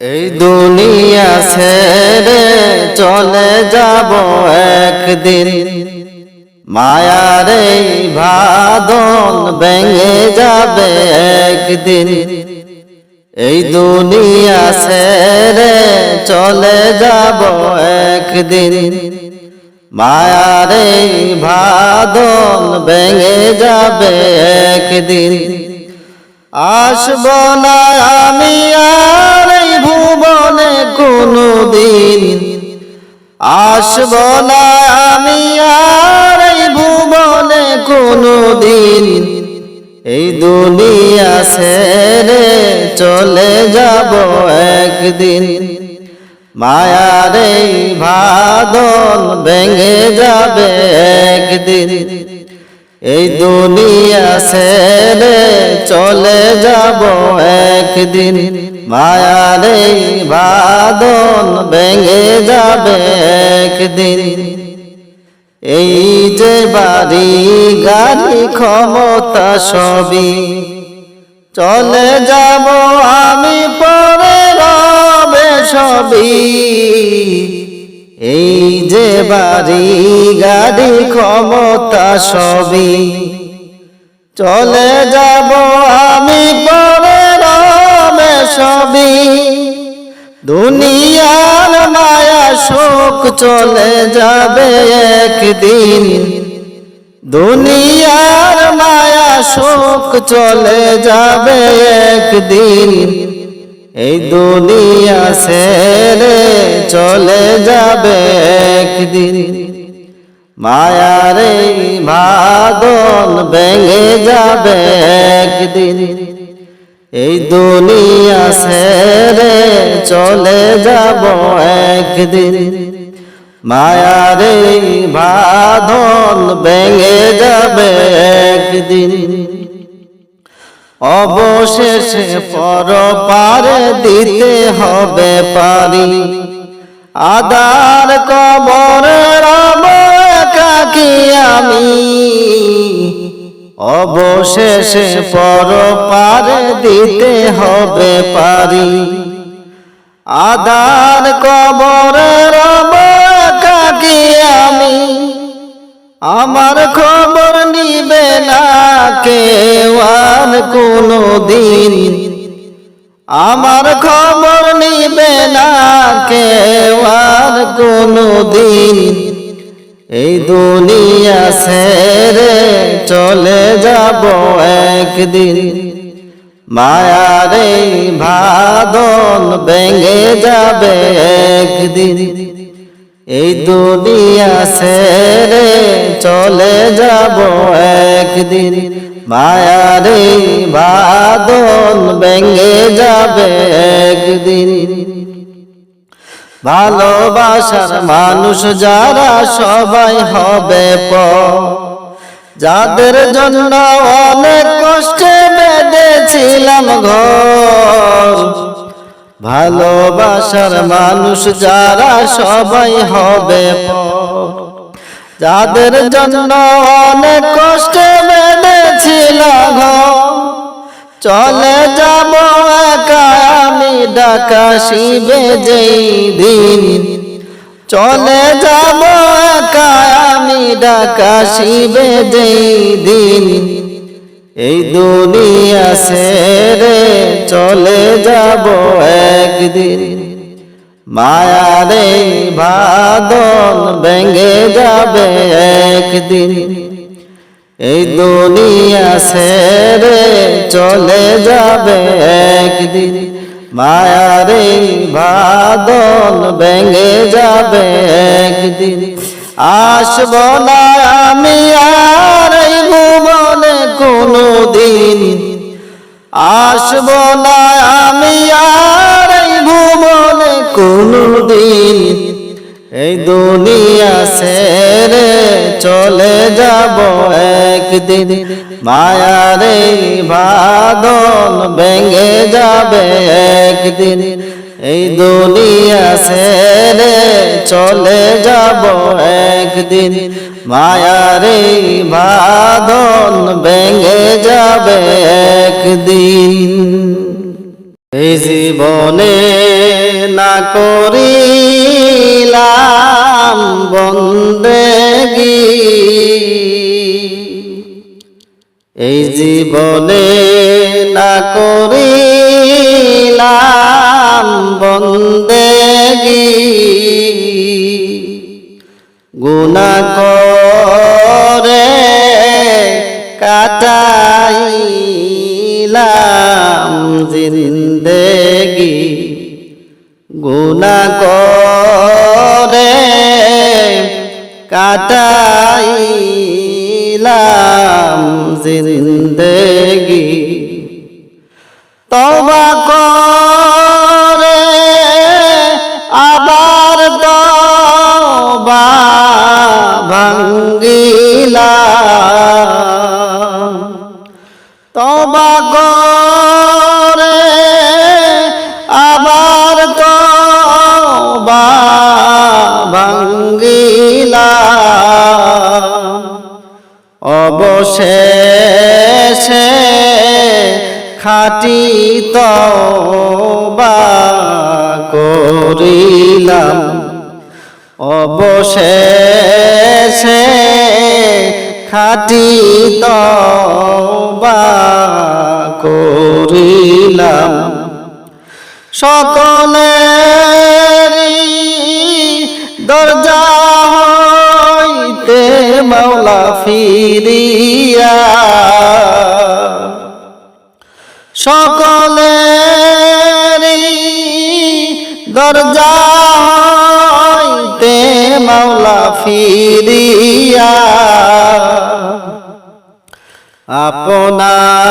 এই দুনিয়া ছেড়ে চলে যাব একদিন। মায়ার এই ভাদন ভেঙে যাবে একদিন। এই দুনিয়া ছেড়ে চলে যাব একদিন। মায়ার এই ভাদন ভেঙে যাবে একদিন। আসব না আমি আর এই ভুবনে কোনো দিন আসব না আমি আর এই ভুবনে কোনো দিন এই দুনিয়া ছেড়ে চলে যাব একদিন। মায়ার এই ভাদন ভেঙে যাবে একদিন। এই দুনিয়া ছেড়ে চলে যাব একদিন। মায়ার এই বাদন ভেঙে যাবে একদিন। এই যে বাড়ি, গাড়ি, ক্ষমতা সবই চলে যাব আমি পরে রবে সবই। এই যে বাড়ি গাড়ি ক্ষমতা সবই চলে যাব আমি পরে রবে সবই। দুনিয়ার মায়া শোক চলে যাবে একদিন। দুনিয়ার মায়া শোক চলে যাবে একদিন। এই দুনিয়া ছেড়ে চলে যাবে একদিন। মায়ার ভাদন ভেঙে যাবে একদিন। এই দুনিয়া ছেড়ে চলে যাব একদিন। মায়ার বাঁধন ভেঙে যাবে একদিন। অবশেষে পর পারে দিতে হবে পারি। আদার কবর কাকি আমি? অবশেষে পর পারে দিতে হবে পারি। আদার কবর কাকি আমি? আমার খবর নিবে না কেউ কোনো আমার খবর নিবে না কেউ আর কোনো এই দুনিয়া ছেড়ে চলে যাব একদিন। মায়ার ভাদন ভেঙে যাবে একদিন। এই দুনিয়া ছেড়ে চলে যাব একদিন। মায়ার ভাদন ভেঙে যাবে একদিন। ভালোবাসার মানুষ যারা সবাই হবে প। যাদের জন্য অনেক কষ্টে বেঁধেছিলাম ঘর। ভালোবাসার মানুষ যারা সবাই হবে। যাদের জন্য অনেক কষ্টে বেঁধেছিলাম ঘর চলে যাব একা, আমি ডাকা শিবে যেই দিন। চলে যাব একা, আমি ডাকা শিবে যেই দিন। এই দুনিয়া ছেড়ে চলে যাব একদিন। মায়ার ভাদন ভেঙে যাবে একদিন। এই দুনিয়া ছেড়ে চলে যাবে একদিন। মায়ার ভাদন ভেঙে যাবে একদিন। আসব না আমি আর কোনো দিন আসব না আমি আর এই ভুবনে কোনো দিন এই দুনিয়া ছেড়ে চলে যাব একদিন। মায়ার বাদন ভেঙে যাবে একদিন। এই দুনিয়া ছেড়ে চলে যাব একদিন। মায়ার এই বাঁধন ভেঙে যাবে একদিন। এই জীবনে না করিলাম বন্দেগি এই জীবনে না করিলাম বন্দেগি গুনা করে কাটাইলাম জিন্দেগি। গুনা করে কাটাইলাম জিন্দেগি। তবা করে তবা করে আবার তবা ভাঙ্গিলা অবশেষে খাটি তবা করিলাম। অবশেষে খাটি করিলাম। সকলেরই দরজা হইতে মাওলা ফিরিয়া। সকলেরই দরজা হইতে মাওলা ফিরিয়া। আপনারি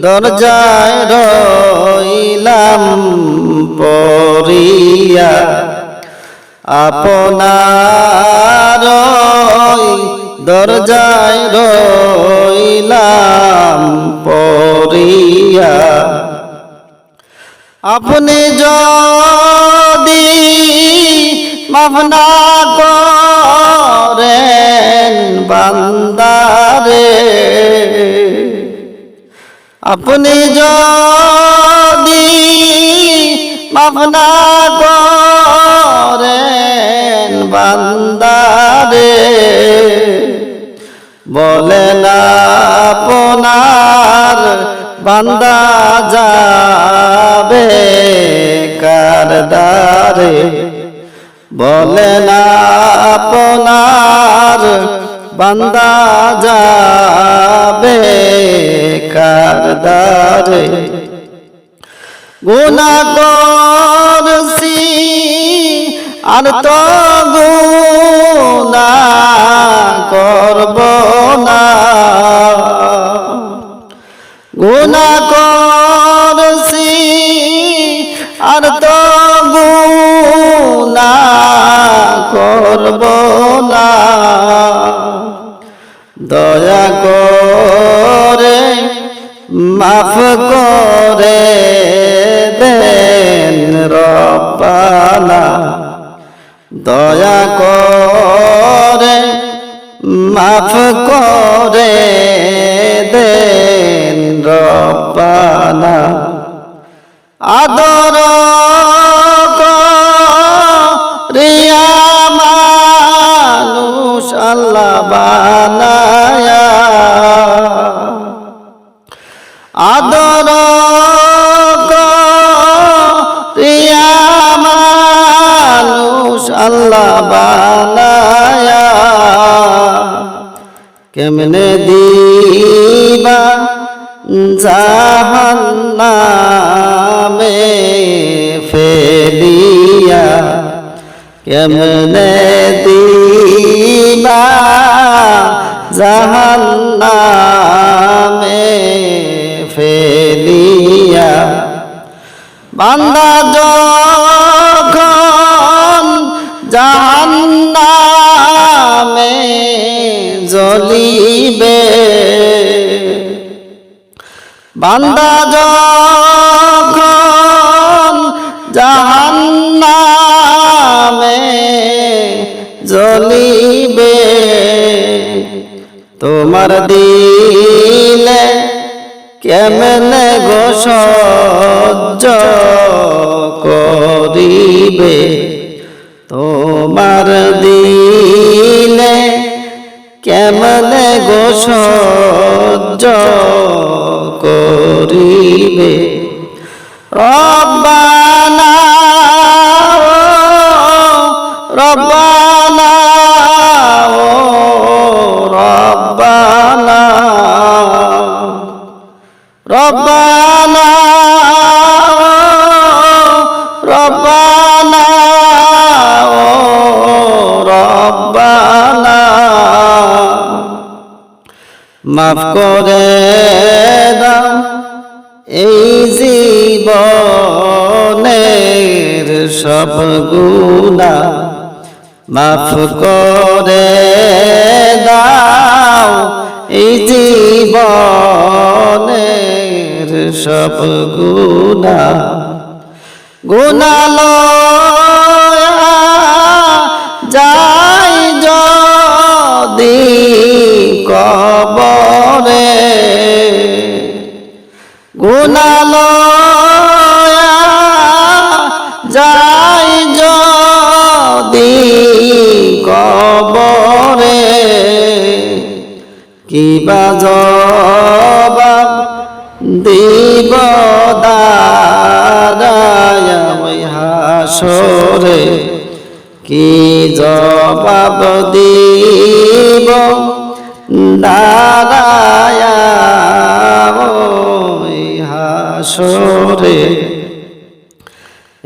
দরজায় রইলাম পরিয়া আপনার দরজায় রইলাম পরিয়া আপনি যদি মাফনা করেন বান্দারে। আপনি যদি মাফনা বান্দা যাবে কারদারে। গুনা করছি আর তো গুনা করব না। গুনা করছি আর তো গুনা করব না। দয়া করে মাফ করে দেন রব্বানা। দয়া করে মাফ করে দেন রব্বানা। আদর রিয়া মানুষ আল্লাহ বানায়া আল্লাহ বানায়া। কেমনে দিবা জাহান্নামে ফেলিয়া। কেমনে দিবা জাহান্নামে ফেলিয়া। বান্দা যখন জাহান্নামে জ্বলিবে। বান্দা যখন জাহান্নামে জ্বলিবে তোমার দিলে কেমন গোস করিবে? তোমার দিলে কেমন গোস করিবে? মাফ করে দাও এই জীবনের সব গুণা। মাফ করে দাও এই জীবনের সব গুণা। গুণালো যাই যদি কবরে গুণাল যাই যদি কবরে কিবা জবাব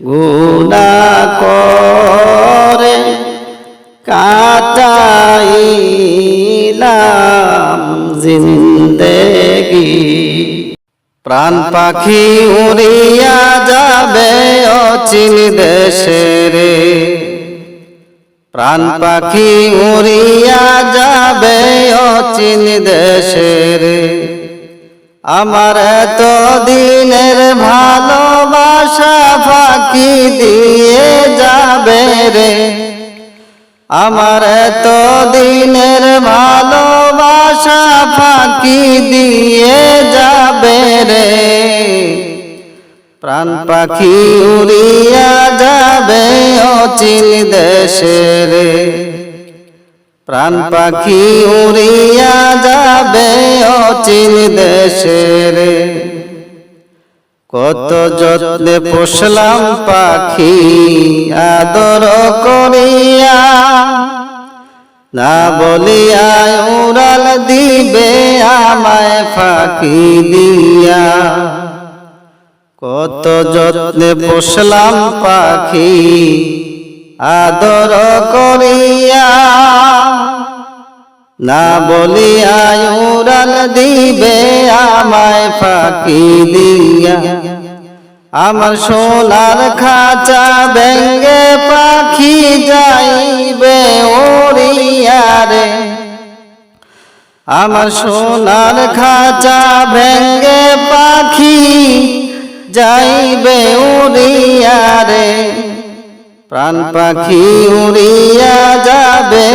গুণা করে কাটাইলাম জিন্দেগি। প্রাণ পাখি উড়িয়া যাবে অচিন দেশে রে প্রাণ পাখি উড়িয়া যাবে অচিন দেশে রে আমার এত দিনের ভালোবাসা ফাঁকি দিয়ে যাবে রে। আমার এত দিনের ভালোবাসা ফাঁকি দিয়ে যাবে রে। প্রাণ পাখি উড়িয়া যাবে অচিন দেশে রে। প্রাণ পাখি উড়িয়া যাবে অচিন দেশে রে কত যত্নে পোষলাম পাখি আদর করিয়া। না বলিয়া উড়াল দিবে আমায় ফাঁকি দিয়া। কত যত্নে পোষলাম পাখি আদর করিয়া, না বলিয়া উড়াল দিবে আমায় ফাঁকি দিয়া। আমার সোনার খাঁচা ভেঙ্গে পাখি যাইবে ওড়িয়া রে আমার সোনার খাঁচা ভেঙ্গে পাখি যাইবে উড়িয়া রে প্রাণ পাখি উড়িয়া যাবে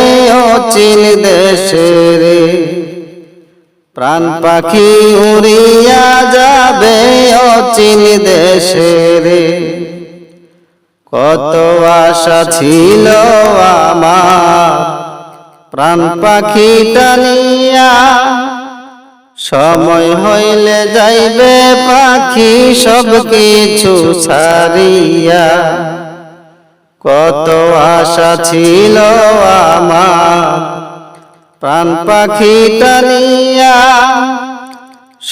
অচিন দেশে রে প্রাণ পাখি উড়িয়া যাবে অচিন দেশে রে কত আশা ছিল আমার। প্রাণ পাখি টানিয়া সময় হইলে যাইবে পাখি সব কিছু ছাড়িয়া। কত আশা ছিল আমার। প্রাণ পাখি টানিয়া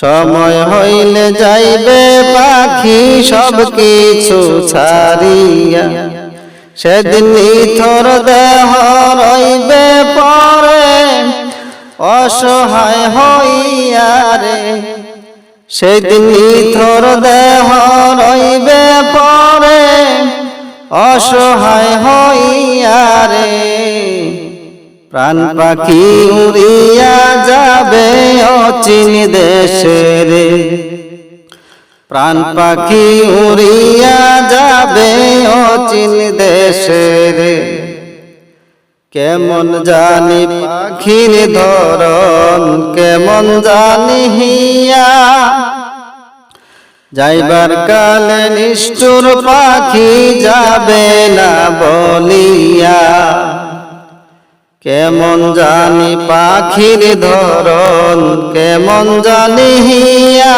সময় হইলে যাইবে পাখি সব কিছু ছাড়িয়া। সেদিন থর দেহ রইবে পরে, অসহায় হইয়া রে। সেদিন থর দেহ রইবে অসহায় হইয়া রে, প্রাণ পাখি উড়িয়া যাবে অচিন দেশে রে। প্রাণ পাখি উড়িয়া যাবে অচিন দেশে রে। কেমন জানি পাখির ধরন, কেমন জানি হিয়া যাইবার কালে নিষ্ঠুর পাখি যাবে না বলিয়া। কেমন জানি পাখির ধরন কেমন জানি হিয়া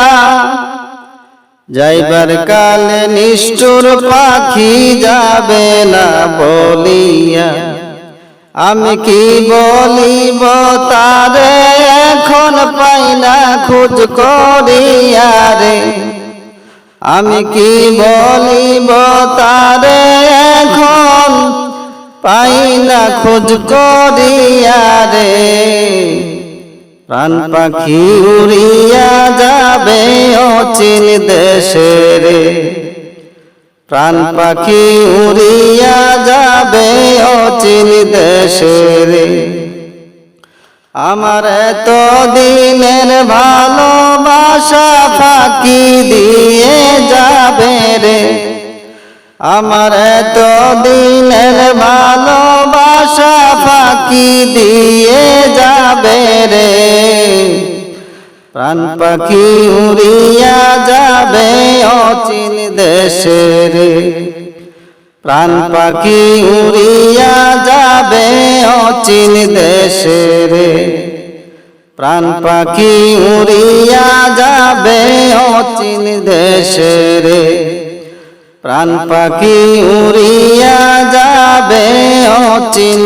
যাইবার কালে নিষ্ঠুর পাখি যাবে না বলিয়া। আমি কি বলিব তারে এখন পাই না খোঁজ করিয়া রে। আমি কি বলিব তারে এখন? পাই না খোঁজ করিয়া রে। প্রাণ পাখি উড়িয়া যাবে অচিন দেশে রে। প্রাণ পাখি উড়িয়া যাবে অচিন দেশে রে। আমার এত দিনের ভালোবাসা ফাঁকি দিয়ে যাবে রে। আমার এত দিনের ভালোবাসা ফাঁকি দিয়ে যাবে রে। প্রাণ পাখি উড়িয়া যাবে অচিন দেশে রে। প্রাণ পাখি উড়িয়া যাবে অচিন দেশে রে প্রাণ পাখি উড়িয়া যাবে অচিন দেশে রে প্রাণ পাখি উড়িয়া যাবে অচিন